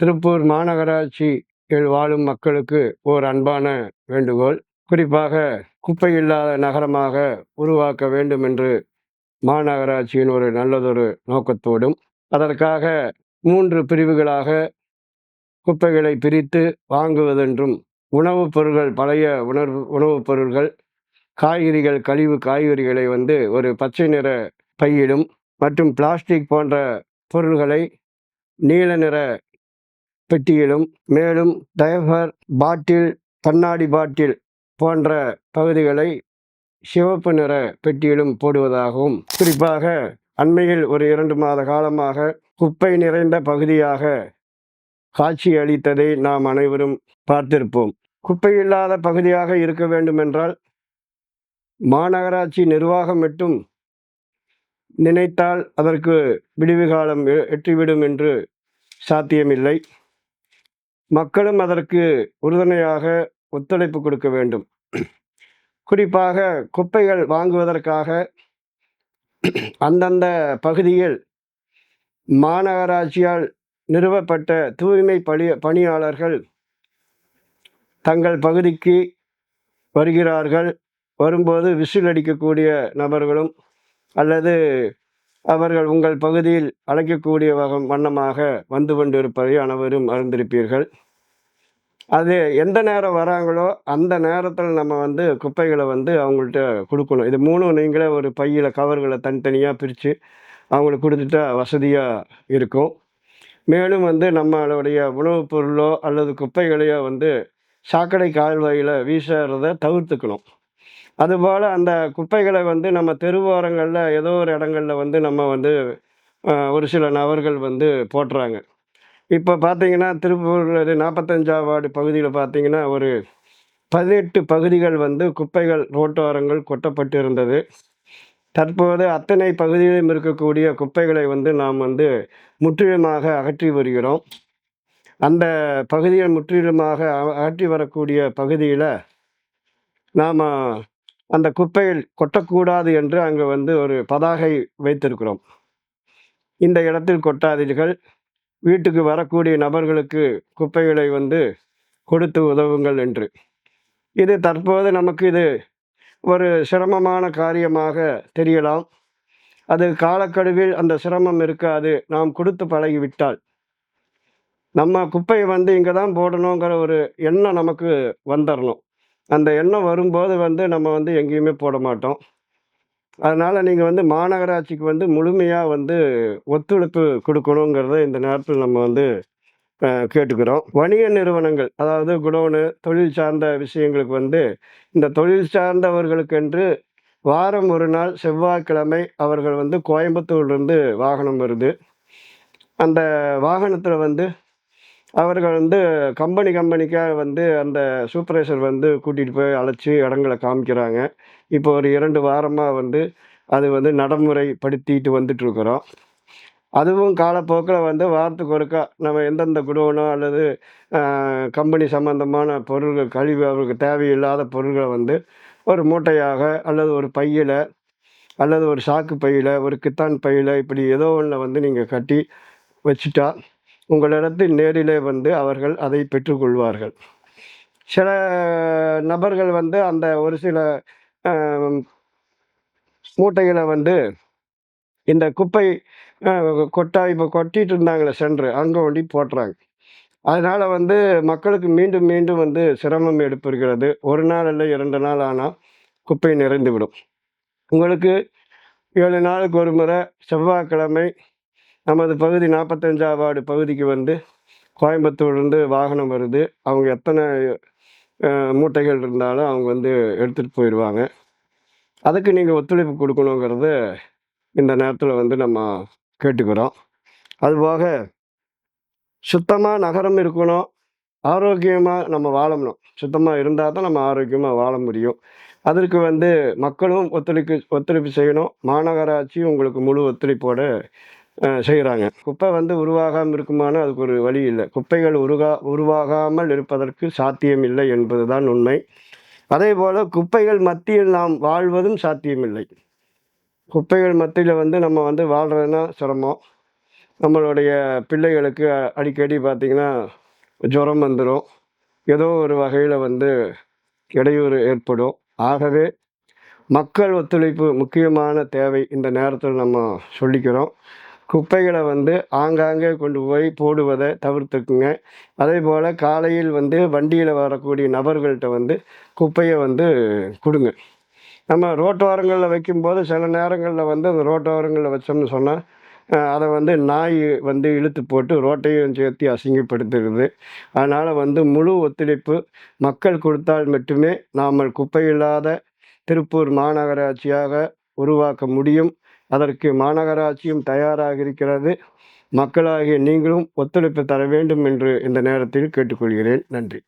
திருப்பூர் மாநகராட்சியில் வாழும் மக்களுக்கு ஓர் அன்பான வேண்டுகோள். குறிப்பாக குப்பை இல்லாத நகரமாக உருவாக்க வேண்டும் என்று மாநகராட்சியின் ஒரு நல்லதொரு நோக்கத்தோடும் அதற்காக மூன்று பிரிவுகளாக குப்பைகளை பிரித்து வாங்குவதென்றும் உணவுப் பொருட்கள் பழைய உணர்வு உணவுப் பொருட்கள் காய்கறிகள் கழிவு காய்கறிகளை வந்து ஒரு பச்சை நிற பையிலும் மற்றும் பிளாஸ்டிக் போன்ற பொருள்களை நீல நிற பெட்டியிலும் மேலும் டயபர் பாட்டில் கண்ணாடி பாட்டில் போன்ற பகுதிகளை சிவப்பு நிற பெட்டியிலும் போடுவதாகவும் குறிப்பாக அண்மையில் ஒரு இரண்டு மாத காலமாக குப்பை நிறைந்த பகுதியாக காட்சி அளித்ததை நாம் அனைவரும் பார்த்திருப்போம். குப்பை இல்லாத பகுதியாக இருக்க வேண்டுமென்றால் மாநகராட்சி நிர்வாகம் மட்டும் நினைத்தால் அதற்கு விடிவு காலம் எட்டிவிடும் என்று சாத்தியமில்லை. மக்களும் அதற்கு உறுதுணையாக ஒத்துழைப்பு கொடுக்க வேண்டும். குறிப்பாக குப்பைகள் வாங்குவதற்காக அந்தந்த பகுதியில் மாநகராட்சியால் நிறுவப்பட்ட தூய்மை பணி பணியாளர்கள் தங்கள் பகுதிக்கு வருகிறார்கள். வரும்போது விசில் அடிக்கக்கூடிய நபர்களும் அல்லது அவர்கள் உங்கள் பகுதியில் அழைக்கக்கூடிய வகம் வண்ணமாக வந்து கொண்டிருப்பதை அனைவரும் அறிந்திருப்பீர்கள். அது எந்த நேரம் வராங்களோ அந்த நேரத்தில் நம்ம வந்து குப்பைகளை வந்து அவங்கள்ட்ட கொடுக்கணும். இது மூணும் நீங்களே ஒரு பையில் கவர்களை தனித்தனியாக பிரித்து அவங்களுக்கு கொடுத்துட்டா வசதியாக இருக்கும். மேலும் வந்து நம்மளுடைய உணவுப் பொருளோ அல்லது குப்பைகளையோ வந்து சாக்கடை கால்வாயில் வீசுறதை தவிர்த்துக்கணும். அதுபோல் அந்த குப்பைகளை வந்து நம்ம தெருவோரங்களில் ஏதோ ஒரு இடங்கள்ல வந்து நம்ம வந்து ஒரு சில நபர்கள் வந்து போட்டுறாங்க. இப்போ பார்த்தீங்கன்னா திருப்பூர் நாற்பத்தஞ்சாம் வார்டு பகுதியில் பார்த்தீங்கன்னா ஒரு பதினெட்டு பகுதிகள் வந்து குப்பைகள் ரோட்டோரங்கள் கொட்டப்பட்டு இருந்தது. தற்போது அத்தனை பகுதியிலும் இருக்கக்கூடிய குப்பைகளை வந்து நாம் வந்து முற்றிலுமாக அகற்றி வருகிறோம். அந்த பகுதியை முற்றிலுமாக அகற்றி வரக்கூடிய பகுதியில் நாம் அந்த குப்பையில் கொட்டக்கூடாது என்று அங்கே வந்து ஒரு பதாகை வைத்திருக்கிறோம். இந்த இடத்தில் கொட்டாதீர்கள். வீட்டுக்கு வரக்கூடிய நபர்களுக்கு குப்பைகளை வந்து கொடுத்து உதவுங்கள் என்று. இது தற்போது நமக்கு இது ஒரு சிரமமான காரியமாக தெரியலாம். அது காலக்கெடுவில் அந்த சிரமம் இருக்காது. நாம் கொடுத்து பழகிவிட்டால். நம்ம குப்பையை வந்து இங்கே தான் போடணுங்கிற ஒரு எண்ணம் நமக்கு வந்துடணும் அந்த எண்ணம் வரும்போது வந்து நம்ம வந்து எங்கேயுமே போட மாட்டோம். அதனால் நீங்கள் வந்து மாநகராட்சிக்கு வந்து முழுமையாக வந்து ஒத்துழைப்பு கொடுக்கணுங்கிறத இந்த நேரத்தில் நம்ம வந்து கேட்டுக்கிறோம். வணிக நிறுவனங்கள் அதாவது குடோனு தொழில் சார்ந்த விஷயங்களுக்கு வந்து இந்த தொழில் சார்ந்தவர்களுக்கென்று வாரம் ஒரு நாள் செவ்வாய்க்கிழமை அவர்கள் வந்து கோயம்புத்தூர்லேருந்து வாகனம் வருது. அந்த வாகனத்தில் வந்து அவர்கள் வந்து கம்பெனி கம்பெனிக்காக வந்து அந்த சூப்பர்வைசர் வந்து கூட்டிகிட்டு போய் அழைச்சி இடங்களை காமிக்கிறாங்க. இப்போ ஒரு இரண்டு வாரமாக வந்து அது வந்து நடைமுறைப்படுத்திட்டு வந்துட்டுருக்குறோம். அதுவும் காலப்போக்கில் வந்து வாரத்துக்கு ஒருக்கா நம்ம எந்தெந்த குடோனோ அல்லது கம்பெனி சம்பந்தமான பொருள்கள் கழிவு அவருக்கு தேவையில்லாத பொருள்களை வந்து ஒரு மூட்டையாக அல்லது ஒரு பையில் அல்லது ஒரு சாக்கு பையில் ஒரு கித்தான் பையில் இப்படி ஏதோ ஒன்றில் வந்து நீங்கள் கட்டி வச்சுட்டா உங்களிடத்தில் நேரிலே வந்து அவர்கள் அதை பெற்றுக்கொள்வார்கள். சில நபர்கள் வந்து அந்த ஒரு சில மூட்டைகளை வந்து இந்த குப்பை கொட்டா இப்போ கொட்டிட்டு இருந்தாங்களே சென்று அங்கே ஒண்டி போட்டுறாங்க. அதனால் வந்து மக்களுக்கு மீண்டும் மீண்டும் வந்து சிரமம் எடுப்பிருக்கிறது ஒரு நாள் இல்லை இரண்டு நாள் ஆனால் குப்பை நிறைந்து விடும். உங்களுக்கு ஏழு நாளுக்கு ஒரு முறை செவ்வாய்க்கிழமை நமது பகுதி நாற்பத்தஞ்சாவது வார்டு பகுதிக்கு வந்து கோயம்புத்தூர்லேருந்து வாகனம் வருது. அவங்க எத்தனை மூட்டைகள் இருந்தாலும் அவங்க வந்து எடுத்துகிட்டு போயிடுவாங்க. அதுக்கு நீங்கள் ஒத்துழைப்பு கொடுக்கணுங்கிறத இந்த நேரத்தில் வந்து நம்ம கேட்டுக்கிறோம். அதுபோக சுத்தமாக நகரம் இருக்கணும். ஆரோக்கியமாக நம்ம வாழணும். சுத்தமாக இருந்தால் தான் நம்ம ஆரோக்கியமாக வாழ முடியும். அதற்கு வந்து மக்களும் ஒத்துழைப்பு ஒத்துழைப்பு செய்யணும். மாநகராட்சி உங்களுக்கு முழு ஒத்துழைப்போடு செய்கிறாங்க குப்பை வந்து உருவாகாமல் இருக்குமானால் அதுக்கு ஒரு வழி இல்லை. குப்பைகள் உருகா உருவாகாமல் இருப்பதற்கு சாத்தியம் இல்லை என்பதுதான் உண்மை. அதே போல் குப்பைகள் மத்தியில் நாம் வாழ்வதும் சாத்தியமில்லை. குப்பைகள் மத்தியில் வந்து நம்ம வந்து வாழ்கிறதுனா சிரமம். நம்மளுடைய பிள்ளைகளுக்கு அடிக்கடி பார்த்திங்கன்னா ஜுரம் வந்துடும் ஏதோ ஒரு வகையில் வந்து இடையூறு ஏற்படும். ஆகவே மக்கள் ஒத்துழைப்பு முக்கியமான தேவை இந்த நேரத்தில் நம்ம சொல்லிக்கிறோம். குப்பைகளை வந்து ஆங்காங்கே கொண்டு போய் போடுவதை தவிர்த்துக்குங்க. அதே போல் காலையில் வந்து வண்டியில் வரக்கூடிய நபர்கள்ட்ட வந்து குப்பையை வந்து கொடுங்க. நம்ம ரோட்டோரங்களில் வைக்கும்போது சில நேரங்களில் வந்து அந்த ரோட்டோரங்களில் வச்சோம்னு சொன்னால் அதை வந்து நாய் வந்து இழுத்து போட்டு ரோட்டையும் சேர்த்து அசிங்கப்படுத்துகிறது அதனால் வந்து முழு ஒத்துழைப்பு மக்கள் கொடுத்தால் மட்டுமே நாம் குப்பை இல்லாத திருப்பூர் மாநகராட்சியாக உருவாக்க முடியும். அதற்கு மாநகராட்சியும் தயாராக இருக்கிறது. மக்களாகிய நீங்களும் ஒத்துழைப்பு தர வேண்டும் என்று இந்த நேரத்தில் கேட்டுக்கொள்கிறேன். நன்றி.